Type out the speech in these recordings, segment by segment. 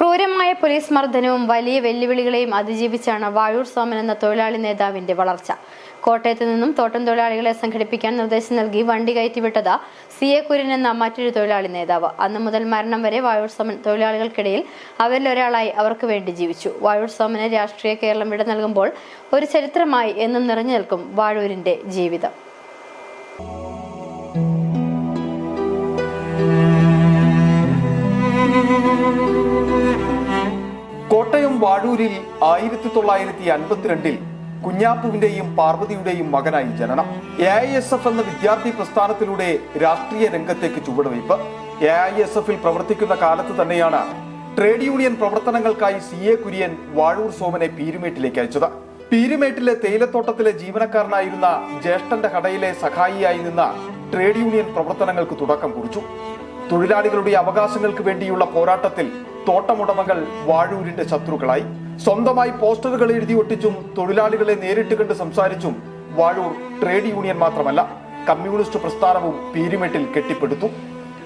ക്രൂരമായ പോലീസ് മർദ്ദനവും വലിയ വെല്ലുവിളികളെയും അതിജീവിച്ചാണ് വാഴൂർ സോമൻ എന്ന തൊഴിലാളി നേതാവിന്റെ വളർച്ച. കോട്ടയത്ത് നിന്നും തോട്ടം തൊഴിലാളികളെ സംഘടിപ്പിക്കാൻ നിർദ്ദേശം നൽകി വണ്ടി കയറ്റിവിട്ടത് സി എ കുര്യൻ എന്ന മറ്റൊരു തൊഴിലാളി നേതാവ്. അന്ന് മുതൽ മരണം വരെ വാഴൂർ സോമൻ തൊഴിലാളികൾക്കിടയിൽ അവരിൽ ഒരാളായി അവർക്ക് വേണ്ടി ജീവിച്ചു. വാഴൂർ സോമന് രാഷ്ട്രീയ കേരളം വിട നൽകുമ്പോൾ ഒരു ചരിത്രമായി എന്നും നിറഞ്ഞു നിൽക്കും വാഴൂരിന്റെ ജീവിതം. കോട്ടയം വാഴൂരിൽ ആയിരത്തി തൊള്ളായിരത്തി അൻപത്തിരണ്ടിൽ കുഞ്ഞാപ്പുവിന്റെയും പാർവതിയുടെയും മകനായി ജനനം. എ ഐ എസ് എഫ് എന്ന വിദ്യാർത്ഥി പ്രസ്ഥാനത്തിലൂടെ രാഷ്ട്രീയ രംഗത്തേക്ക് ചുവടുവയ്പ്. എ ഐ എസ് എഫിൽ പ്രവർത്തിക്കുന്ന കാലത്ത് തന്നെയാണ് ട്രേഡ് യൂണിയൻ പ്രവർത്തനങ്ങൾക്കായി സി എ കുര്യൻ വാഴൂർ സോമനെ പീരുമേട്ടിലേക്ക് അയച്ചത്. പീരുമേട്ടിലെ തേയിലത്തോട്ടത്തിലെ ജീവനക്കാരനായിരുന്ന ജ്യേഷ്ഠന്റെ കടയിലെ സഹായിയായി നിന്ന ട്രേഡ് യൂണിയൻ പ്രവർത്തനങ്ങൾക്ക് തുടക്കം കുറിച്ചു. തൊഴിലാളികളുടെ അവകാശങ്ങൾക്ക് വേണ്ടിയുള്ള പോരാട്ടത്തിൽ തോട്ടമുടമകൾ വാഴൂരിന്റെ ശത്രുക്കളായി. സ്വന്തമായി പോസ്റ്ററുകൾ എഴുതി ഒട്ടിച്ചും തൊഴിലാളികളെ നേരിട്ട് കണ്ട് സംസാരിച്ചും വാഴൂർ ട്രേഡ് യൂണിയൻ മാത്രമല്ല കമ്മ്യൂണിസ്റ്റ് പ്രസ്ഥാനവും പീരിമേട്ടിൽ കെട്ടിപ്പടുത്തു.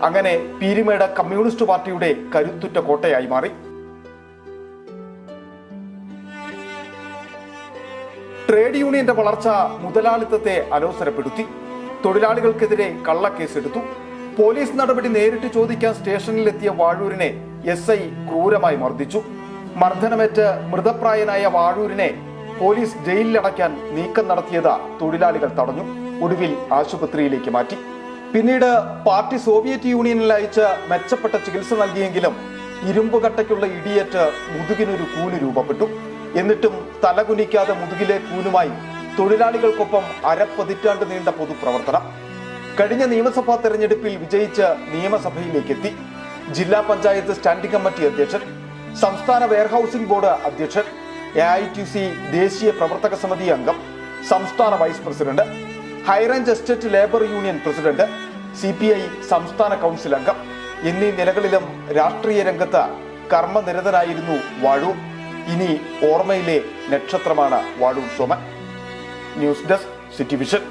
അങ്ങനെ പീരിമേട് കമ്മ്യൂണിസ്റ്റ് പാർട്ടിയുടെ കരുത്തുറ്റ കോട്ടയായി മാറി. ട്രേഡ് യൂണിയന്റെ വളർച്ച മുതലാളിത്തത്തെ അലോസരപ്പെടുത്തി തൊഴിലാളികൾക്കെതിരെ കള്ളക്കേസെടുത്തു. പോലീസ് നടപടി നേരിട്ട് ചോദിക്കാൻ സ്റ്റേഷനിലെത്തിയ വാഴൂരിനെ എസ് ഐ ക്രൂരമായി മർദ്ദിച്ചു. മർദ്ദനമേറ്റ് മൃതപ്രായനായ വാഴൂരിനെ പോലീസ് ജയിലിലടയ്ക്കാൻ നീക്കം നടത്തിയത് തൊഴിലാളികൾ തടഞ്ഞു. ഒടുവിൽ ആശുപത്രിയിലേക്ക് മാറ്റി. പിന്നീട് പാർട്ടി സോവിയറ്റ് യൂണിയനിൽ അയച്ച് മെച്ചപ്പെട്ട ചികിത്സ നൽകിയെങ്കിലും ഇരുമ്പുകട്ടയ്ക്കുള്ള ഇടിയേറ്റ് മുതുകിനൊരു കൂന് രൂപപ്പെട്ടു. എന്നിട്ടും തലകുനിക്കാതെ മുതുകിലെ കൂനുമായി തൊഴിലാളികൾക്കൊപ്പം അരപ്പതിറ്റാണ്ട് നീണ്ട പൊതുപ്രവർത്തനം. കഴിഞ്ഞ നിയമസഭാ തെരഞ്ഞെടുപ്പിൽ വിജയിച്ച് നിയമസഭയിലേക്ക് എത്തി ജില്ലാ പഞ്ചായത്ത് സ്റ്റാൻഡിംഗ് കമ്മിറ്റി അധ്യക്ഷൻ സംസ്ഥാന വെയർഹൌസിംഗ് ബോർഡ് അധ്യക്ഷൻ എ ഐ ടി സി ദേശീയ പ്രവർത്തക സമിതി അംഗം സംസ്ഥാന vice president high range estate labour union president C P I സംസ്ഥാന കൗൺസിൽ അംഗം എന്നീ നിലകളിലും രാഷ്ട്രീയ രംഗത്ത് കർമ്മനിരതനായിരുന്നു വാഴൂർ ഇനി ഓർമ്മയിലെ നക്ഷത്രമാണ് Vazhoor Soman. News desk city vision.